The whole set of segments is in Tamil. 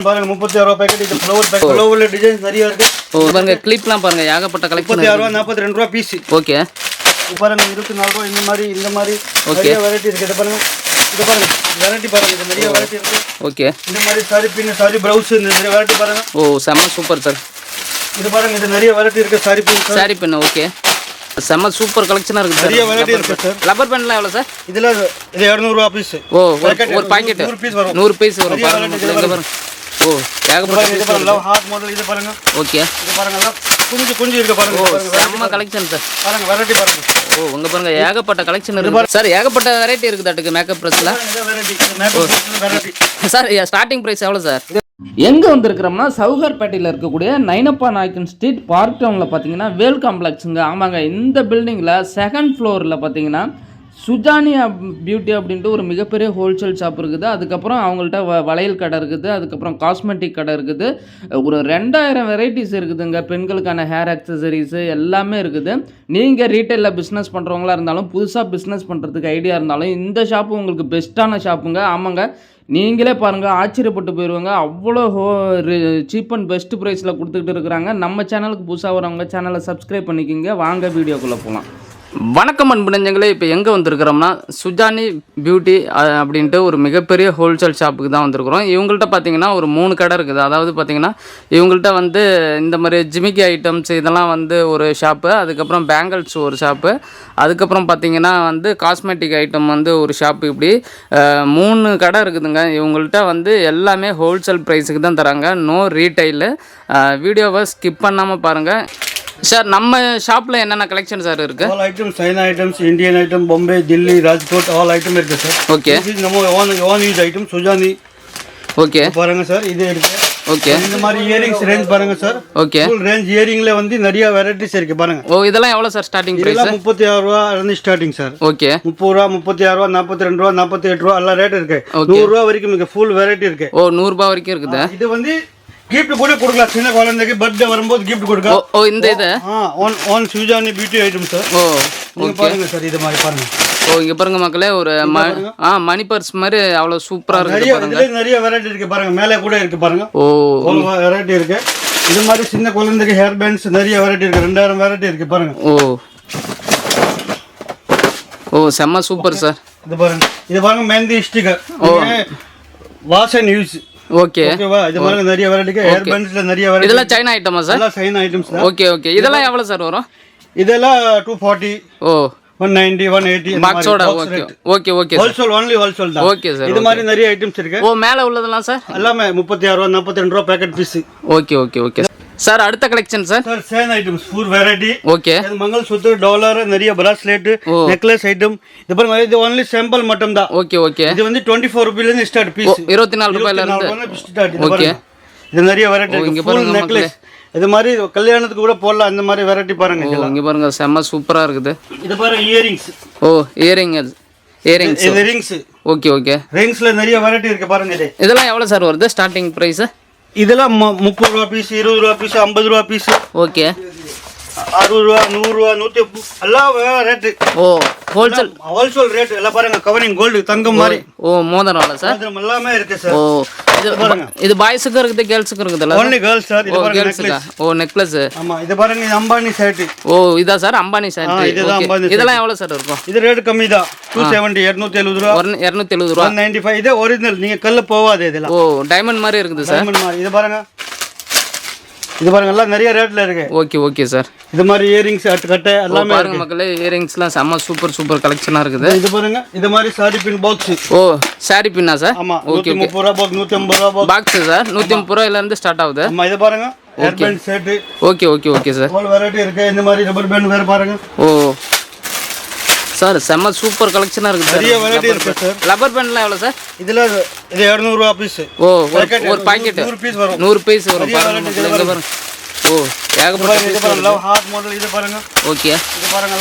பாருங்க முப்பத்தி ஆறு பேக்கெட் இது ஃப்ளவர் பேக்கெட் ஃப்ளவர்ல டிசைன்ஸ் நிறைய இருக்கு. ஓ பாருங்க கிளிப்லாம் பாருங்க ஏகப்பட்ட கலெக்ஷன் முப்பத்தி ஆறு ரூபா நாற்பத்தி ரெண்டு ரூபா பீஸ் ஓகே பாருங்க இருபத்தி நாலு ரூபா இந்த மாதிரி இந்த மாதிரி நிறைய வெரைட்டி இருக்கு. இதை பாருங்க இது பாருங்க வெரைட்டி பாருங்க இது நிறைய வெரைட்டி இருக்கு. ஓகே இந்த மாதிரி சாரி பின் சாரி பிளவுஸ் இந்த நிறைய வெரைட்டி பாருங்க. ஓ செம்ம சூப்பர் சார் இது பாருங்க இது நிறைய வெரைட்டி இருக்கு சாரி பின் சாரி பெண்ணு ஓகே செம்ம சூப்பர் கலெக்ஷனாக இருக்குது நிறைய வெரைட்டி இருக்கு சார் ரப்பர் பேண்ட்லாம் எவ்வளோ சார் இதுல இது இரநூறுவா பீஸ் ஓ ஒரு பாக்கெட் நூறு பீஸ் வரும். நூறு பீஸ் வரும் பாருங்க ஓ ஏகப்பட்ட ஹார்ட் மாடல் இது பாருங்க ஓகே இது பாருங்க. குஞ்சு குஞ்சு இருக்கு பாருங்க ஓ செம்ம கலெக்ஷன் சார் பாருங்க வெரைட்டி பாருங்க. ஓ உங்க பாருங்க ஏகப்பட்ட கலெக்ஷன் இருக்கு. சார் ஏகப்பட்ட வெரைட்டி இருக்குது அட்டுக்கு மேக்கப் ப்ரெஸ்ல இது variety makeup variety sir starting price எவ்வளோ சார் எங்கே வந்திருக்கிறோம்னா சவுகார்பேட்டையில் இருக்கக்கூடிய நைனப்பா நாயக்கன் ஸ்ட்ரீட் பார்க் டவுனில் பார்த்தீங்கன்னா வேல் காம்ப்ளெக்ஸுங்க ஆமாங்க இந்த பில்டிங்கில் செகண்ட் ஃப்ளோரில் பார்த்தீங்கன்னா சுஜானியா பியூட்டி அப்படின்ட்டு ஒரு மிகப்பெரிய ஹோல்சேல் ஷாப் இருக்குது. அதுக்கப்புறம் அவங்கள்ட்ட வ வளையல் கடை இருக்குது. அதுக்கப்புறம் காஸ்மெட்டிக் கடை இருக்குது. ஒரு ரெண்டாயிரம் வெரைட்டிஸ் இருக்குதுங்க. பெண்களுக்கான ஹேர் அக்சசரிஸு எல்லாமே இருக்குது. நீங்கள் ரீட்டைலில் பிஸ்னஸ் பண்ணுறவங்களா இருந்தாலும் புதுசாக பிஸ்னஸ் பண்ணுறதுக்கு ஐடியா இருந்தாலும் இந்த ஷாப்பு உங்களுக்கு பெஸ்ட்டான ஷாப்புங்க ஆமாங்க. நீங்களே பாருங்கள் ஆச்சரியப்பட்டு போயிடுவாங்க அவ்வளோ ஹோ சீப் அண்ட் பெஸ்ட் ப்ரைஸில் கொடுத்துக்கிட்டு இருக்கிறாங்க. நம்ம சேனலுக்கு புதுசாக வரவங்க சேனலை சப்ஸ்கிரைப் பண்ணிக்கிங்க. வாங்க வீடியோக்குள்ளே போகலாம் வணக்கம் அன்பு நெஞ்சங்களே இப்போ எங்கே வந்திருக்கிறோம்னா சுஜானி பியூட்டி அப்படின்ட்டு ஒரு மிகப்பெரிய ஹோல்சேல் ஷாப்புக்கு தான் வந்திருக்கிறோம். இவங்கள்ட்ட பார்த்தீங்கன்னா ஒரு மூணு கடை இருக்குது. அதாவது பார்த்தீங்கன்னா இவங்கள்ட்ட வந்து இந்த மாதிரி ஜிமிக்கி ஐட்டம்ஸ் இதெல்லாம் வந்து ஒரு ஷாப்பு அதுக்கப்புறம் பேங்கிள்ஸ் ஒரு ஷாப்பு அதுக்கப்புறம் பார்த்தீங்கன்னா வந்து காஸ்மெட்டிக் ஐட்டம் வந்து ஒரு ஷாப்பு இப்படி மூணு கடை இருக்குதுங்க. இவங்கள்ட்ட வந்து எல்லாமே ஹோல்சேல் ப்ரைஸுக்கு தான் தராங்க. நோ ரீட்டைலு வீடியோவை ஸ்கிப் பண்ணாமல் பாருங்கள் சார் நம்ம ஷாப்பில் என்னென்ன கலெக்ஷன் சார் இருக்குது all items China items Indian item Bombay Delhi Rajkot all item இருக்கு சார். ஓகே நம்ம own own use item Sujani okay பாருங்க சார் இது இருக்கு. ஓகே இந்த மாதிரி இயரிங்ஸ் ரேஞ்ச் பாருங்க சார். ஓகே ஃபுல் ரேஞ்ச் இயரிங்ல வந்து நிறைய வெரைட்டிஸ் இருக்கு பாருங்க. ஓ இதெல்லாம் எவ்வளோ சார் ஸ்டார்டிங் ப்ரைஸ் இதெல்லாம் முப்பத்தி ஆறு ரூபா இருந்து ஸ்டார்டிங் சார். ஓகே முப்பது ரூபா முப்பத்தி ஆறு ரூபா நாற்பத்தி ரெண்டு ரூபா நாற்பத்தி எட்டு ரூபா எல்லா ரேட் இருக்கு. நூறு ரூபா வரைக்கும் இருக்கு ஃபுல் வெரைட்டி இருக்கு. ஓ நூறுரூபா வரைக்கும் இருக்குது. இது வந்து கிஃப்ட் கூட கொடுக்கலாம். சின்ன குழந்தைக்கு பர்த்டே வரும்போது கிஃப்ட் ஓ கொடுக்கலாம். ஓ இந்த இது? ஆ one one Sujani beauty item sir ஓ நீங்க பாருங்க சார் இது மாதிரி பாருங்க. ஓ இங்கே பாருங்க மக்களே ஒரு ஆ மணி பர்ஸ் மாதிரி அவ்வளோ சூப்பராக இருக்குது நிறைய இதுல நிறைய வெரைட்டி இருக்கு பாருங்க. மேலே கூட இருக்கு பாருங்க. ஓ. வெரைட்டி இருக்கு. இது மாதிரி சின்ன குழந்தைக்கு ஹேர் பேண்ட்ஸ் நிறைய வெரைட்டி இருக்கு. ரெண்டாயிரம் வெரைட்டி இருக்கு பாருங்க. ஓ. ஓ செம்ம சூப்பர் சார் இது பாருங்க. இது பாருங்க மெஹந்தி ஸ்டிக்கர் வாசன் யூஸ் ஓகே ஓகேவா இது பாருங்க நிறைய வெரைட்டி ஹேர் பேண்ட்ஸ்ல நிறைய வெரைட்டி இதெல்லாம் சைனா ஐட்டமா சார் எல்லாம் சைன் ஐட்டம்ஸ் ஓகே ஓகே இதெல்லாம் எவ்வளோ சார் வரும்? இதெல்லாம் டூ ஃபார்ட்டி ஓ. ஒன் நைன்டி ஒன் எயிட்டி பாக்ஸோட okay okay okay wholesale only wholesale தான். ஓகே சார் இது மாதிரி நிறைய ஐட்டம்ஸ் இருக்கு. ஓ மேலே உள்ளதெல்லாம் சார் எல்லாமே முப்பத்தி ஆறு ரூபா நாற்பத்தி ரெண்டு ரூபா packet piece okay okay okay sir அடுத்த collection sir sir chain items full variety okay இது மங்கள்சூத்திர டாலர் நிறைய பிராஸ்லெட் நெக்லஸ் ஐட்டம் இது பாருங்க இது ஒன்லி சாம்பிள் மட்டும் தான் ஓகே ஓகே இது வந்து டுவெண்ட்டி ஃபோர் ருபீலேருந்து ஸ்டார்ட் பீஸ் இருபத்தி நாலு ரூபாயில இருந்து? ஸ்டார்ட் பாருங்க. இது நிறைய வெரைட்டி இருக்கு. ஃபுல் நெக்லஸ் இது மாதிரி கல்யாணத்துக்கு கூட போடலாம். அந்த மாதிரி வெரைட்டி பாருங்க இங்க பாருங்க செம்ம சூப்பரா இருக்குது. இது பாருங்க இயரிங்ஸ் ஓ இயரிங் இயரிங்ஸ் இது ரிங்ஸ் ஓகே ஓகே ரிங்ஸ்ல நிறைய வெரைட்டி இருக்கு பாருங்க இது. இதெல்லாம் எவ்வளோ சார் வருது? ஸ்டார்டிங் ப்ரைஸ் இதெல்லாம் முப்பது ரூபா பீஸ் இருபது ரூபா பீஸ் ஐம்பது ரூபா பீஸ் ஓகே. அறுபது ரூபா நூறு ரூபா நூத்தி முப்பது, எல்லாம் ரேட்டு ஓ ஹோல்சேல் ஹோல்சேல் ரேட் எல்லாம் பாருங்க கவரிங் கோல்டு தங்கம் மாதிரி. ஓ மோதிரம்ல சார்? மோதிரம் எல்லாமே இருக்கு ஓ இது இது பாய்ஸுக்கும் இருக்குது கேர்ள்ஸுக்கும் இருக்குதுல்ல ஒன்லி கேர்ள்ஸ் சார் இது ஓ பாருங்க கேர்ள்ஸுக்கா ஓ நெக்லஸ் ஆமா இது பாருங்க இது அம்பானி சைட்டு ஓ இதா சார் அம்பானி சார் இதுதான் அம்பானி இதெல்லாம் எவ்வளோ சார் இருக்கும்? இது ரேட் கம்மி தான். டூ செவன்டி இரநூத்தி எழுபது ரூபா. இரநூத்தி எழுபது ரூபா. நைன்டி ஃபைவ் இது ஒரிஜினல் நீங்க கல்ல போவாது இதெல்லாம். ஓ டைமண்ட் மாதிரி இருக்குது சார் diamond மாதிரி. இது பாருங்க. இது பாருங்க எல்லாம் நிறைய ரேட்ல இருக்கு. ஓகே ஓகே சார் இது மாதிரி இயரிங்ஸ் கட்டை எல்லாமே பாருங்க மக்களே இயரிங்ஸ்லாம் செம்ம சூப்பர் சூப்பர் கலெக்ஷனாக இருக்குது. இது பாருங்க இது மாதிரி சாரி பின் பாக்ஸ் ஓ சாரி பின்னா சார் ஆமா நூத்தி முப்பது ரூபா பாக்ஸ் நூத்தி ஐம்பது ரூபா பாக்ஸ் சார் நூற்றி முப்பது ரூபாயிலேருந்து ஸ்டார்ட் ஆகுது. ஆமா இது பாருங்க okay okay okay sir variety இருக்கு. இந்த மாதிரி ரப்பர் பேண்ட் வேற பாருங்க. ஓ சார் செம்ம சூப்பர் கலெக்ஷனாக இருக்குது நிறைய வெரைட்டி இருக்கு சார். ரப்பர் பேண்ட்லாம் எவ்வளோ சார்? இதுல இது இரநூறுவா பீஸ் ஓ ஒரு ஒரு பாக்கெட் நூறு பீஸ் வரும். நூறு பீஸ் வரும் பாருங்க ஓ ஏகப்பட்ட இது பாருங்க லவ் ஹார்ட் மாடல் இது பாருங்க. ஓகே இது பாருங்க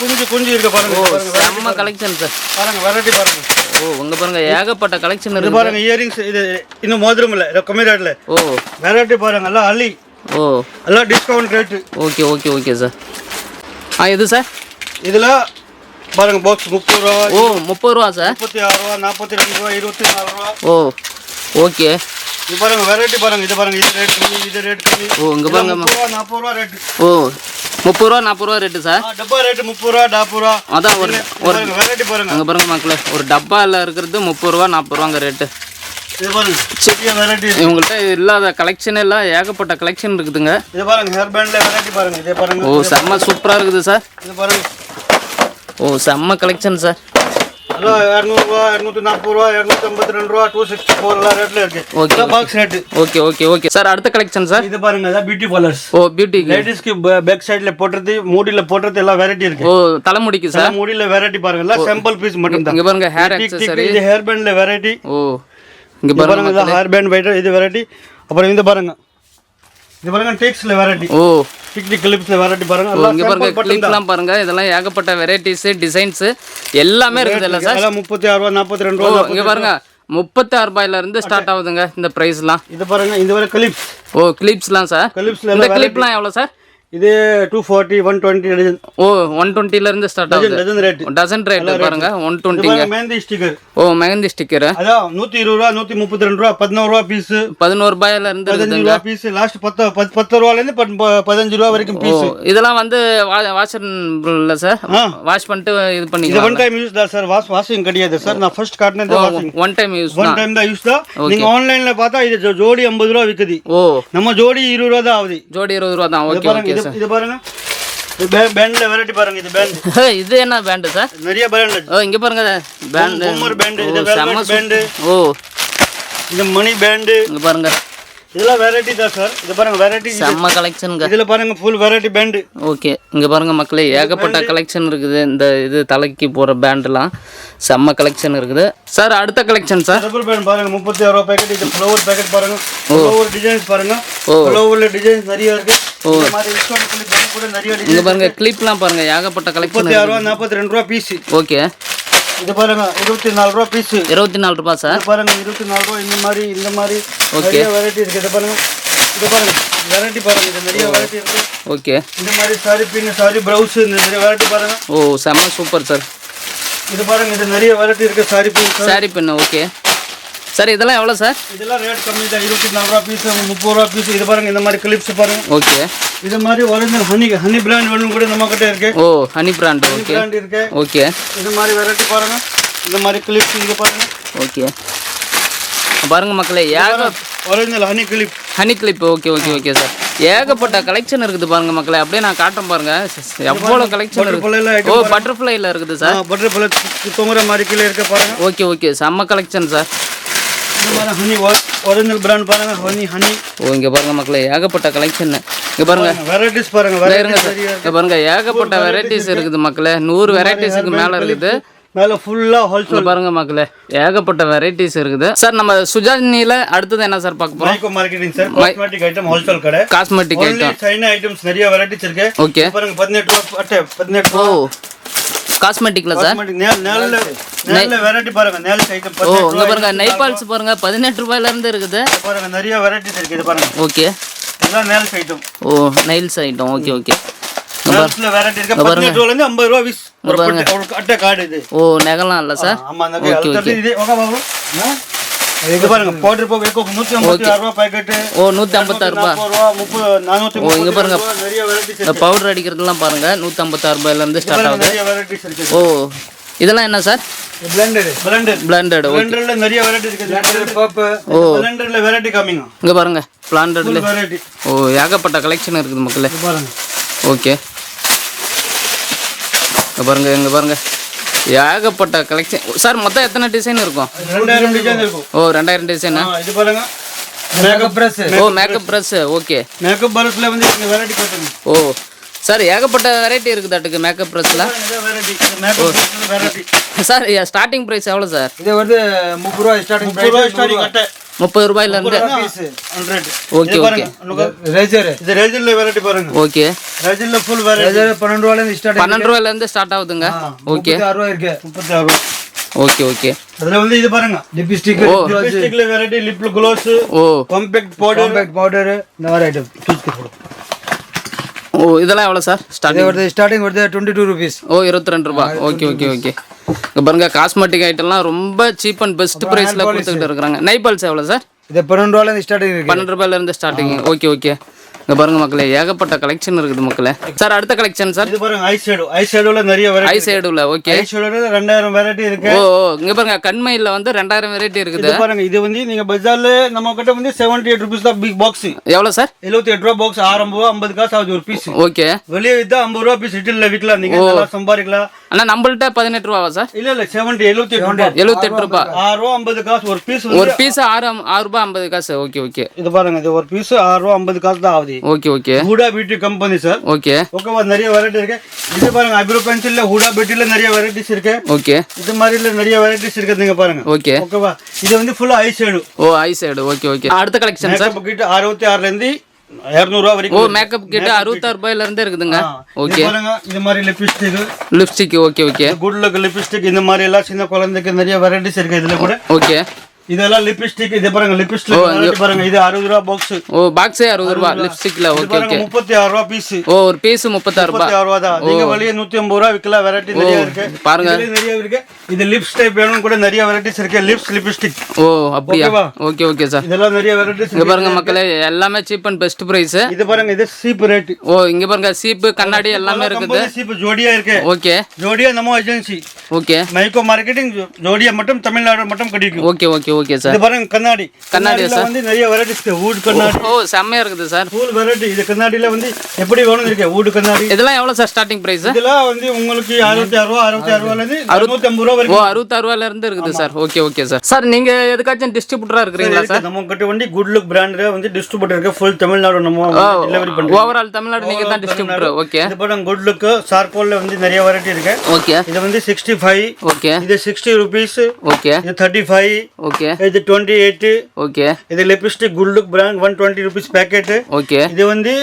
குஞ்சு குஞ்சு இருக்கு பாருங்க ஓ செம்ம கலெக்ஷன் சார். பாருங்க வெரைட்டி பாருங்க. ஓ உங்க பாருங்க ஏகப்பட்ட கலெக்ஷன் இது இருக்கு பாருங்க இயரிங்ஸ் இது இன்னும் மோதிரம் இல்ல கம்மி ரேட்ல ஓ. வெரைட்டி பாருங்க எல்லாம் அள்ளி. ஓ. எல்லாம் discount rate okay okay okay sir ஆ இது சார் இதுல பாருங்க பாக்ஸ் முப்பது ரூபா. ஓ முப்பது ரூபா சார்? முப்பத்தி ஆறு ரூபா நாற்பத்தி ரெண்டு ரூபா இருபத்தி நாலு ரூபா. ஓ ஓகே. இது பாருங்க வெரைட்டி பாருங்க இது பாருங்க இது ரேட் கம்மி இது ரேட் கம்மி ஓ இங்கே பாருங்க. முப்பது ரூபா நாற்பது ரூபா ரேட்டு ஓ முப்பது ரூபா நாற்பது ரூபா ரேட்டு சார்? டப்பா ரேட்டு முப்பது ரூபா நாற்பது ரூபா. அதான் ஒரு பாருங்க வெரைட்டி பாருங்க. அங்கே பாருங்க மக்களே ஒரு டப்பாவில் இருக்கிறது முப்பது ரூபா நாற்பது ரூபாங்க ரேட்டு இவங்கள்ட்ட இல்லாத கலெக்ஷன் எல்லாம் ஏகப்பட்ட கலெக்ஷன் இருக்குதுங்க. இது பாருங்க ஹேர் பேண்ட்ல வெரைட்டி பாருங்க இது பாருங்க. ஓ செம்ம சூப்பராக இருக்குது சார். இது பாருங்க. ஓ செம்ம கலெக்ஷன் சார் ஹலோ இரநூறுவா இரநூத்தி நாற்பது ரூபா இரநூத்தி ஐம்பத்தி ரெண்டு ரூபா டூ சிக்ஸ்டி ஃபோர் எல்லாம் ரேட்ல இருக்கு. Okay. Box rate okay okay okay sir அடுத்த கலெக்ஷன் சார் இது பாருங்க இதான் பியூட்டி பார்லர்ஸ் ஓ பியூட்டி லேடிஸ்க்கு பேக் சைடுல போடுறது மூடியில போடுறது எல்லாம் வெரைட்டி இருக்கு. ஓ தலைமுடிக்கு சார் மூடியில வெரைட்டி பாருங்க எல்லாம் சாம்பிள் பீஸ் மட்டும் தான் இங்கே பாருங்க ஹேர் அக்சசரி இது ஹேர் பேண்ட்ல வெரைட்டி ஓ இங்கே பாருங்க இது ஹேர் பேண்ட் வைட் இது வெரைட்டி அப்புறம் இந்த பாருங்க. இது பாருங்க டேக்ஸ்ல வெரைட்டி ஓ. டிக் கிளிப்ஸ்ல வெரைட்டி பாருங்க. இங்கே பாருங்க கிளிப்லாம் பாருங்க. இதெல்லாம் ஏகப்பட்ட வெரைட்டிஸு டிசைன்ஸு எல்லாமே இருக்குது இல்லை சார்? முப்பத்தி ஆறு ரூபா நாற்பத்தி ரெண்டு ரூபா இங்கே பாருங்க. முப்பத்தாறு ரூபாயில இருந்து ஸ்டார்ட் ஆகுதுங்க இந்த ப்ரைஸ்லாம் இது பாருங்க இது வரை கிளிப்ஸ் ஓ கிளிப்ஸ்லாம் சார். கிளிப்ஸ்ல இந்த எல்லாம் கிளிப்லாம் எவ்வளோ சார்? இது two forty one twenty dozen ஓ ஒன் டுவெண்ட்டிலேருந்து ஸ்டார்ட் ஆகுது. டஜன் ரேட் டசன் ரேட் பாருங்க ஒன் இது டுவெண்ட்டிங்க பாருங்க மெஹந்தி ஸ்டிக்கர் ஓ மெகந்தி ஸ்டிக்கரு அதான் நூத்தி இருபது ரூபா நூத்தி முப்பத்தி ரெண்டு ரூபா பதினோரு ரூபா பீஸ் பதினோரு ரூபாயில இருந்து பதினஞ்சு ரூபா பீஸ் லாஸ்ட் பத்து பத்து பத்து ரூபால இருந்து பத்- ப- பதினஞ்சு ரூபா வரைக்கும் பீஸ் இதெல்லாம் வந்து வாஷர் இல்லை சார். வாஷ் பண்ணிட்டு இது இது பண்ணிக்கலாம் ஒன் டைம் யூஸ் தான் சார். வாஷ் வாஷிங் கிடையாது சார். நான் ஃபர்ஸ்ட் காட்டினது one time use one time தான். யூஸ் தான் நீங்க ஆன்லைன்ல பார்த்தா இது ஜோடி ஐம்பது ரூபா விக்குது. ஓ. நம்ம ஜோடி இருபது ரூபா தான் ஆகுது. ஜோடி இருபது ரூபா தான். இது ஓகே ஓகே இது சார். இது பாருங்க. பேண்ட்ல வெரைட்டி பாருங்க இது பேண்ட் இது என்ன பேண்டு சார்? நிறைய பேண்ட் ஓ இங்க பாருங்க. பேண்டு பொம்மர் பேண்ட் இது வெல்வெட் பேண்ட் ஓ. இது மணி பேண்ட் இங்க பாருங்க. இதெல்லாம் வெரைட்டி தான் சார். இது பாருங்க வெரைட்டி செம்ம கலெக்ஷனுங்க இதுல பாருங்க ஃபுல் வெரைட்டி பேண்ட் ஓகே இங்க பாருங்க மக்களே ஏகப்பட்ட கலெக்ஷன் இருக்குது. இந்த இது தலைக்கு போற பேண்ட்லாம் செம்ம கலெக்ஷன் இருக்குது. சார் அடுத்த கலெக்ஷன் சார். டபுள் பேண்ட் பாருங்க முப்பத்தி ஆறு ரூபா பேக்கெட் இது ஃப்ளவர் பேக்கெட் பாருங்க. ஃப்ளவர் டிசைன்ஸ் பாருங்க. ஃப்ளவர்ல டிசைன்ஸ் நிறைய இருக்கு. நிறைய இங்க பாருங்க கிளிப்லாம் பாருங்க ஏகப்பட்ட கலெக்ஷன் ரூபா நாற்பத்தி ரெண்டு ரூபா பீஸ் ஓகே. இது பாருங்க இருபத்தி நாலு ரூபா பீஸ் இருபத்தி நாலு ரூபாய் சார் பாருங்க இருபத்தி நாலு ரூபா இந்த மாதிரி இந்த மாதிரி நிறைய வெரைட்டி இருக்கு. இது பாருங்க இது பாருங்க வெரைட்டி பாருங்க இது நிறைய வெரைட்டி இருக்கு. ஓகே. இந்த மாதிரி சாரி பின் சாரி பிளவுஸ் இந்த நிறைய வெரைட்டி பாருங்க. ஓ செம்ம சூப்பர் சார் இது பாருங்க இது நிறைய வெரைட்டி இருக்கு sari pin sari pin okay. Sir இதெல்லாம் எவ்வளோ சார்? இதெல்லாம் ரேட் கம்மி தான். இருபத்தி நாலு ரூபா பீஸ் முப்பது ரூபா பீஸ் இது பாருங்க இந்த மாதிரி கிளிப்ஸ் பாருங்க. ஓகே இது மாதிரி ஒரிஜினல் ஹனி ஹனி பிராண்ட் வேணும் கூட நம்ம கிட்ட இருக்கு. ஓ ஹனி பிராண்ட் ஓகே பிராண்ட் இருக்கு. ஓகே இது மாதிரி வெரைட்டி பாருங்க. இந்த மாதிரி கிளிப்ஸ் இது பாருங்க. ஓகே பாருங்க மக்களே ஏக original honey clip honey clip okay okay okay sir ஏகப்பட்ட கலெக்ஷன் இருக்குது பாருங்க மக்களே. அப்படியே நான் காட்டுறேன் பாருங்க. எவ்வளோ கலெக்ஷன் இருக்கு? ஓ பட்டர்ஃப்ளைல இருக்குது சார் பட்டர்ஃப்ளை தொங்குற மாதிரி கீழே இருக்க பாருங்க. ஓகே ஓகே செம்ம கலெக்ஷன் சார் மாதிரி ஹனி ஒரிஜினல் பிராண்ட் பாருங்க ஹனி ஹனி. ஓ இங்கே பாருங்க மக்களே ஏகப்பட்ட கலெக்ஷன் இங்கே பாருங்க. வெரைட்டிஸ் பாருங்க இதோ இருங்க சார் நிறைய இங்கே பாருங்க ஏகப்பட்ட வெரைட்டிஸ் இருக்குது மக்களே. நூறு வெரைட்டிஸுக்கு மேலே இருக்குது. மேல ஃபுல்லா ஹோல்சேல் பாருங்க மக்களே ஏகப்பட்ட வெரைட்டிஸ் இருக்குது. சார் நம்ம சுஜானில அடுத்தது என்ன சார் பார்க்க போறோம்? மைக்கோ marketing sir cosmetic item wholesale கடை. காஸ்மெட்டிக் ஐட்டம் சைனா ஐட்டம்ஸ் நிறைய வெரைட்டிஸ் இருக்கு. ஓகே பாருங்க பதினெட்டு ரூபா பதினெட்டு ரூபா. காஸ்மெட்டிக்ல சார். நேல் நேல்ல நேல்ல வெரைட்டி பாருங்க நேல்ஸ் ஐட்டம் ஓ இங்க பாருங்க நைபால்ஸ் பாருங்க. பதினெட்டு ரூபாயில இருந்து இருக்குது. பாருங்க நிறைய வெரைட்டிஸ் இருக்கு இது பாருங்க. ஓகே. எல்லாம் நேல்ஸ் ஐட்டம் ஓ நைல்ஸ் ஐட்டம் ஓகே ஓகே. நேல்ஸ்ல வெரைட்டி இருக்கு பதினெட்டு ரூபால இருந்து ஐம்பது ரூபா விஸ். ஒரு பட்டு- ஒரு அட்டை கார்டு இது. ஓ நெகலாம் இல்ல சார்? ஆமா இது ஓகே பாபு இது பாருங்க பவுடர் போக வைக்கோ நூத்தி ஐம்பத்தி ஆறு ரூபா பாக்கெட் ஓ நூத்தி ஐம்பத்தாறு ரூபாய் நாற்பது ரூபா முப்பது நானூத்தி ஓ இங்க பாருங்க. ரூபா நிறைய வெரைட்டிஸ் இந்த பவுடர் அடிக்கிறதுலாம் பாருங்க நூத்தி ஐம்பத்தாறு ரூபாயில இருந்து ஸ்டார்ட் ஆகுது நிறைய வெரைட்டிஸ் இருக்கு. ஓ இதெல்லாம் என்ன sir? Blended blended blended okay பிளெண்டர்ல நிறைய வெரைட்டி இருக்கு. பிளெண்டர் பப் ஓ. பிளெண்டர்ல வெரைட்டி காமிங்க இங்க பாருங்க பிளான்டட்ல வெரைட்டி ஓ ஏகப்பட்ட கலெக்ஷன் இருக்குது மக்களே. பாருங்க. ஓகே இங்க பாருங்க இங்க பாருங்க. ஏகப்பட்ட கலெக்ஷன் சார் மொத்தம் எத்தனை டிசைன் இருக்கும்? ரெண்டாயிரம் டிசைன் இருக்கும். ஓ ரெண்டாயிரம் டிசைனா இது பாருங்க. மேக்கப் பிரஷ் ஓ மேக்கப் ப்ரஷ் ஓகே மேக்கப் பரஸ்ல வந்து இந்த வெரைட்டி காட்டுங்க ஓ சார் ஏகப்பட்ட வெரைட்டி இருக்குதாட்டுக்கு மேக்கப் ப்ரஷ்ல இந்த variety makeup variety sir starting price எவ்வளோ சார் இது வந்து முப்பது ரூபா ஸ்டார்டிங் முப்பது ரூபாய் ஸ்டார்டிங் கட்டை முப்பது ரூபாயில இருந்து ஓகே ஓகே பாருங்க உனக்கு ரேஜர் இது ரேஜர்ல வெரைட்டி பாருங்க. ஓகே ரேஜர்ல ஃபுல் ரேஜர் பன்னெண்டு ரூபால இருந்து ஸ்டார்ட் பன்னெண்டு ரூபாயில இருந்து ஸ்டார்ட் ஆகுதுங்க. ஓகே ஆறு ரூபா இருக்கு. முப்பத்தி ஆறு ரூபா ஓகே ஓகே அதுல வந்து இது பாருங்க லிப்ஸ்டிக் லிப்ஸ்டிக்ல வெரைட்டி லிப் க்ளோஸ் ஓ. காம்பேக்ட் பவுடர் காம்பேக்ட் பவுடர் இந்த மாதிரி ஐட்டம் ஓ இதெல்லாம் எவ்வளோ சார்? இது ஸ்டார்டிங் வருது ஸ்டார்டிங் வருது டுவெண்ட்டி டூ ருபீஸ் ஓ இருபத்தி ரெண்டு ரூபா ஓகே ஓகே ஓகே இங்க பாருங்க காஸ்மெட்டிக் ஐட்டம்லாம் ரொம்ப சீப் அண்ட் பெஸ்ட் ப்ரைஸில் கொடுத்துக்கிட்டு இருக்கிறாங்க. நைபால்ஸ் எவ்வளோ சார்? இது பன்னெண்டு ரூபால இருந்து ஸ்டார்டிங் இருக்கு. பன்னெண்டு ரூபாயில இருந்து ஸ்டார்டிங் ஓகே ஓகே இங்க பாருங்க மக்களே ஏகப்பட்ட கலெக்ஷன் இருக்குது மக்களே. சார் அடுத்த கலெக்ஷன் சார் இது பாருங்க ஐ ஷேடோ ஐ ஷேடோல நிறைய ஐ சைடுல ஓகே ஐ ஷேடோல ரெண்டாயிரம் வெரைட்டி இருக்கு. ஓ இங்க பாருங்க கண்மையில வந்து ரெண்டாயிரம் வெரைட்டி இருக்குது. இது பாருங்க இது வந்து நீங்க பஜார்ல நம்ம கிட்ட வந்து செவன்டி எயிட் ருபீஸ் தான் பிக் பாக்ஸ் எவ்வளவு சார் எழுபத்தி எட்டு ரூபா பாக்ஸ் ஆரம்பம் ரூபா ஐம்பது காசு ஆகுது ஒரு பீஸ் ஓகே வெளியே வித்தா ஐம்பது ரூபா பீஸ் ரிட்டர்ல விற்கலாம் நீங்க சம்பாதிக்கலாம். அண்ணா நம்மள்ட்ட பதினெட்டு ரூபாவா சார்? இல்ல இல்ல செவன்டி எழுபத்தி எட்டு ரூபா எழுபத்தெட்டு ரூபாய். ஆறு ரூபா ஐம்பது காசு ஒரு பீஸ் ஒரு பீஸ் ஆறு ஆறு ரூபாய் ஐம்பது காசு. Okay okay. இது பாருங்க இது ஒரு பீஸ் ஆறு ரூபா ஐம்பது காசு தான் ஆகுது. Okay okay. Huda beauty company sir okay. ஓகேவா நிறைய வெரைட்டி இருக்கு. இது பாருங்க ஐப்ரோ பென்சில்ல ஹூடா பியூட்டில நிறைய வெரைட்டிஸ் இருக்கு. ஓகே. இது மாதிரில நிறைய வெரைட்டிஸ் இருக்கு நீங்க பாருங்க. ஓகே. ஓகேவா இது வந்து ஃபுல்லா ஐ ஷேடு ஓ ஐ சைடு ஓகே ஓகே. அடுத்த கலெக்ஷன் சார் கிட்ட அறுபத்தி ஆறுல இருந்து இரநூறுவா ஓ வரைக்கும் மேக்கப் கிட்ட அறுபத்தாறு ரூபாயில இருந்தே இருக்குதுங்க. ஓகே பாருங்க இது மாதிரி lipstick lipstick okay okay good look lipstick இந்த மாதிரி எல்லாம் சின்ன குழந்தைக்கு நிறைய வெரைட்டிஸ் இருக்கு. இதுல கூட ஓகே இதெல்லாம் லிப்ஸ்டிக் இது பாருங்க லிப்ஸ்டிக் பாருங்க இது அறுபது ரூபா பாக்ஸ் ஓ பாக்ஸே அறுபது ரூபா லிப்ஸ்டிக்ல ஓகே ஓகே முப்பத்தி ஆறு ரூபா பீஸ் ஓ ஒரு பீஸ் முப்பத்தாறு ரூபாய் முப்பத்தி ரூபா தான். நீங்க வெளியே நூத்தி ஐம்பது ரூபா விற்கலாம் வெரைட்டி நிறைய இருக்கு. பாருங்க. நிறைய இருக்கு. இது லிப்ஸ் டைப் வேணும் கூட நிறைய வெரைட்டிஸ் இருக்கு. லிப்ஸ் லிப்ஸ்டிக் ஓ அப்படியா? ஓகே ஓகே சார் இதெல்லாம் நிறைய வெரைட்டிஸ் இங்க பாருங்க மக்களே எல்லாமே சீப் அண்ட் பெஸ்ட் பிரைஸ் இது பாருங்க இது சீப் ரேட் ஓ இங்க பாருங்க சீப்பு கண்ணாடி எல்லாமே இருக்குது. சீப் ஜோடியா இருக்கு. ஓகே ஜோடியா நம்ம ஏஜென்சி ஓகே மைக்கோ மார்க்கெட்டிங் ஜோடியா மட்டும் தமிழ்நாடு மட்டும் கிடைக்கும் ஓகே ஓகே ஓகே சார். பாருங்க கண்ணாடி. கண்ணாடியில வந்து நிறைய வெரைட்டிஸ் வூட் கண்ணாடி. ஓ செம்மையா இருக்குது சார். ஃபுல் வெரைட்டி இது கண்ணாடியில வந்து எப்படி வேணும் இருக்கு? வூட் கண்ணாடி. இதெல்லாம் எவ்வளவு சார் ஸ்டார்டிங் பிரைஸ் இதெல்லாம் வந்து உங்களுக்கு அறுபத்தி ஆறு ரூபா அறுபத்தி ஆறு ரூபால இருந்து அறுநூத்தி ஐம்பது ரூபா ஓ வரைக்கும் அறுபத்தாறு ரூபாயில இருந்து இருக்குது sir. Okay okay sir. Sir நீங்க எதுக்காச்சும் டிஸ்ட்ரிபியூட்டரா இருக்கிறீங்களா சார்? நம்ம கிட்ட வந்து குட் லுக் பிராண்ட்ல வந்து டிஸ்ட்ரிபியூட்டர் இருக்கு. ஃபுல் தமிழ்நாடு நம்ம டெலிவரி பண்றோம். ஓவரால் தமிழ்நாடு நீங்க தான் டிஸ்ட்ரிபியூட்டர் ஓகே. இது படம் குட் லுக் சார்கோல்ல வந்து நிறைய வெரைட்டி இருக்கு. ஓகே. இது வந்து சிக்ஸ்டி ஃபைவ் ஓகே. இது சிக்ஸ்டி ருபீஸ் ஓகே. இது தேர்ட்டி ஃபைவ் ஓகே. இது டுவெண்ட்டி எயிட் ஓகே இது lipstick good look brand one twenty rupees packet okay இது வந்து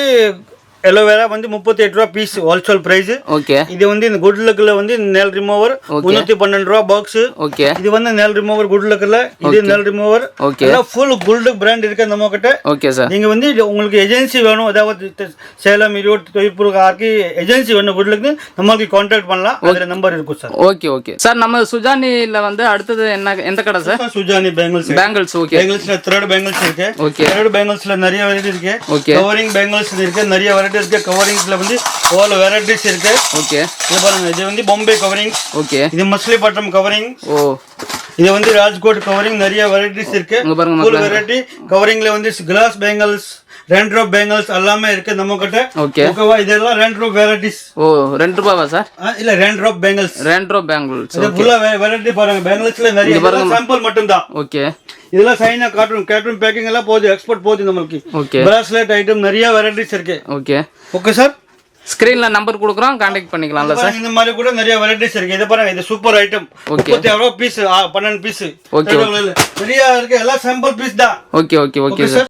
எலோவேரா வந்து முப்பத்தி எட்டு ரூபா பீஸ் ஹோல்சேல் பிரைஸ் ஓகே இது வந்து இந்த குட் லுக்ல வந்து நெல் ரிமூவர் முன்னூத்தி பன்னெண்டு ரூபா பாக்ஸ் ஓகே இது வந்து நெல் ரிமூவர் குட் லுக்ல இது நெல் ரிமூவர் ஓகே எல்லாம் ஃபுல் குட் லுக் பிராண்ட் இருக்கு நம்ம கிட்ட ஓகே சார் நீங்க வந்து உங்களுக்கு ஏஜென்சி வேணும். அதாவது த- சேலம் ஈரோடு தொழிற்பூர் ஆக்கி ஏஜென்சி வேணும் குட் லுக்னு நம்மளுக்கு கான்டாக்ட் பண்ணலாம். அதுல நம்பர் இருக்கும் சார் ஓகே ஓகே சார் நம்ம சுஜானில வந்து அடுத்தது என்ன எந்த கடை sir Sujani bangles bangles okay பேங்கிள்ஸ்ல thread bangles இருக்கு. ஓகே த்ரெட் பேங்கிள்ஸ்ல நிறைய வெரைட்டி இருக்கு. ஓகே கவரிங் பேங்கிள்ஸ் இருக்கு. நிறைய வெரைட்டி இருக்கு கவரிங்ஸ்ல வந்து ஆல் வெரைட்டிஸ் இருக்கு. ஓகே. இது பாருங்க இது வந்து பாம்பே கவரிங் ஓகே. இது மசிலிப்பட்டம் கவரிங் ஓ. இது வந்து ராஜ்கோட் கவரிங் நிறைய வெரைட்டிஸ் இருக்கு. ஃபுல் வெரைட்டி கவரிங்ல வந்து கிளாஸ் பேங்கிள்ஸ் ரெண்ட்ரோப் பேங்கிள்ஸ் எல்லாமே இருக்கு நம்ம கிட்ட ஓகே. ஓகேவா? இதெல்லாம் ரெண்ட்ரோப் வெரைட்டிஸ் ஓ ரெண்டு ரூபாவா சார்? இல்ல ரெண்ட்ரோப் பேங்கிள்ஸ் ரெண்டு ரூபா பேங்கிள்ஸ் இது ஃபுல்லா வெரைட்டி பாருங்க பேங்கிள்ஸ்ல நிறைய சாம்பிள் மட்டும் தான் ஓகே. இதெல்லாம் சைனா கார்ட்டூன் கார்ட்டூன் பேக்கிங் எல்லாம் போகுது. எக்ஸ்போர்ட் போகுது நம்மளுக்கு. ஓகே பிராஸ்லெட் ஐட்டம் நிறைய வெரைட்டிஸ் இருக்கு. ஓகே ஓகே சார் ஸ்க்ரீன்ல நம்பர் கொடுக்குறோம் கான்டாக்ட் பண்ணிக்கலாம்ல சார் இந்த மாதிரி கூட நிறைய வெரைட்டிஸ் இருக்கு. இது பாருங்க இது சூப்பர் ஐட்டம் ஆறு ரூபா பீஸ் பன்னெண்டு பீஸ் Okay, நிறைய இருக்கு. எல்லாம் சாம்பிள் பீஸ் தான். Okay okay okay okay sir